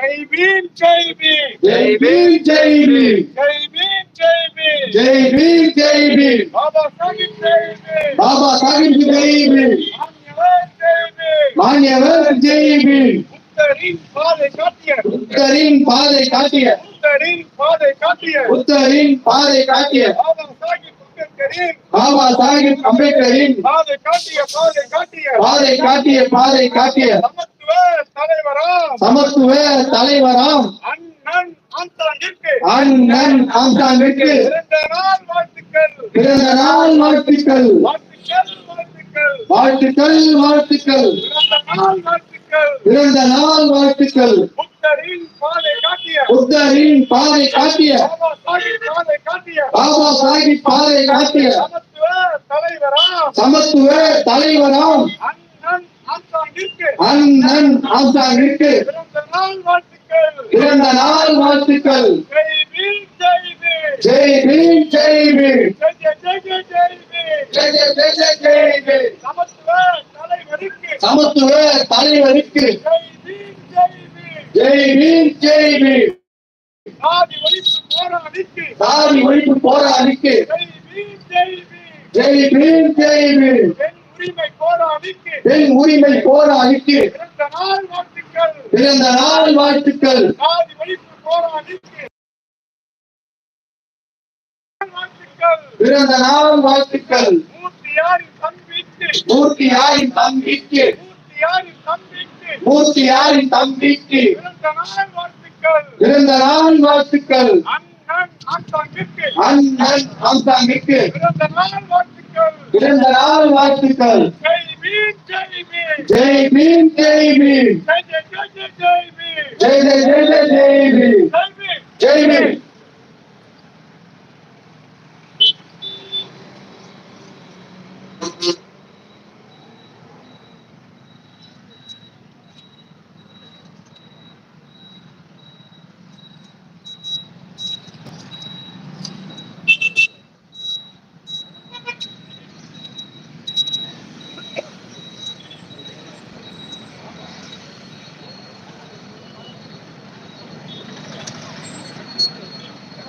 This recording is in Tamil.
जय भीम जय भीम। जय भीम जय भीम। जय जय भीम। जय भीम जय बाबा साहिब जय भीम। बाबा साहिब जय भीम। जय भीम। उत्तरीन पादे काटिए उत्तरीन पादे काटिए बाबा साहिब बाबा साहेब अंबेडकर पादे काटिए पादे काटिए சமத்துவ தலைவராம். அண்ணன் ஆம்தாங்கிற்கு பிறந்த நாள் வாழ்த்துக்கள். வாழ்த்துக்கள். வாழ்த்துக்கள் பிறந்த நாள் வாழ்த்துக்கள். புத்தரின் பாதை காட்டிய. பாபா சாஹிப் பாதை காட்டிய. சமத்துவ தலைவராம். அண்ணன் ஆசானிற்கு பிறந்த நாள் வாழ்த்துக்கள். ஜெய் பீம் ஜெய் பீம். சமத்துவ தலைவருக்கு. ஜெய் பீம் ஜெய் பீம். சாதி ஒழிப்பு போராளிக்கு. ஜெய் பீம் ஜெய் பீம். ஜெய் பீம் ஜெய் பீம் பெண் உரிமை போராளிக்கு பெண் உரிமை போராளிக்கு பிறந்த நாள் வாழ்த்துக்கள் பிறந்த நாள் வாழ்த்துக்கள் சாதி ஒழிப்பு போராளிக்கு வாழ்த்துக்கள் பிறந்த நாள் வாழ்த்துக்கள் மூர்த்தியாரின் தம்பிக்கு மூர்த்தியாரின் தம்பிக்கு மூர்த்தியாரின் தம்பிக்கு மூர்த்தியாரின் தம்பிக்கு பிறந்த நாள் வாழ்த்துக்கள் பிறந்த நாள் வாழ்த்துக்கள் அண்ணன் ஆத்தாங்கிற்கு அண்ணன் ஆம்சாங்கிற்கு பிறந்த நாள் வாழ்த்துக்கள் பிறந்த நாள் வாழ்த்துக்கள். ஜெய் பீம் ஜெய் பீம். ஜெய் ஜெய் ஜெய் பீம்.